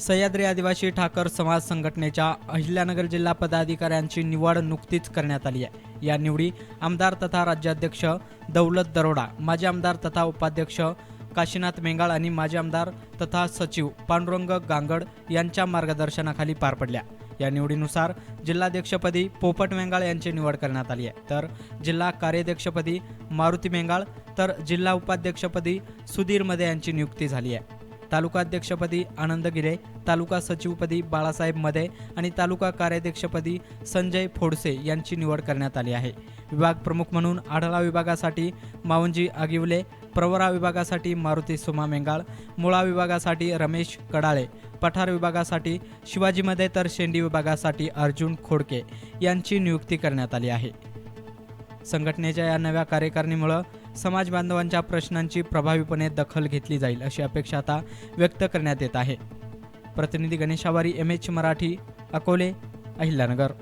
सह्याद्री आदिवासी ठाकर समाज संघटनेच्या अहिल्यानगर जिल्हा पदाधिकाऱ्यांची निवड नुकतीच करण्यात आली आहे. या निवडी आमदार तथा राज्याध्यक्ष दौलत दरोडा माजी आमदार तथा उपाध्यक्ष काशीनाथ मेंगाळ आणि माजी आमदार तथा सचिव पांडुरंग गांगड यांच्या मार्गदर्शनाखाली पार पडल्या. या निवडीनुसार जिल्हाध्यक्षपदी पोपट मेंगाळ यांची निवड करण्यात आली आहे. तर जिल्हा कार्याध्यक्षपदी मारुती मेंगाळ तर जिल्हा उपाध्यक्षपदी सुधीर मदे यांची नियुक्ती झाली आहे. तालुका अध्यक्षपदी आनंद गिरे तालुका सचिवपदी बाळासाहेब मदे आणि तालुका कार्याध्यक्षपदी संजय फोडसे यांची निवड करण्यात आली आहे. विभाग प्रमुख म्हणून आढळा विभागासाठी मावंजी आगिवले प्रवरा विभागासाठी मारुती सुमा मेंगाळ मुळा विभागासाठी रमेश कडाळे पठार विभागासाठी शिवाजीमध्ये तर शेंडी विभागासाठी अर्जुन खोडके यांची नियुक्ती करण्यात आली आहे. संघटनेच्या या नव्या कार्यकारिणीमुळं समाज बांधवांच्या प्रश्नांची प्रभावीपणे दखल घेतली जाईल अशी अपेक्षा आता व्यक्त करण्यात येत आहे. प्रतिनिधी गणेशावारी एम एच मराठी अकोले अहिल्यानगर.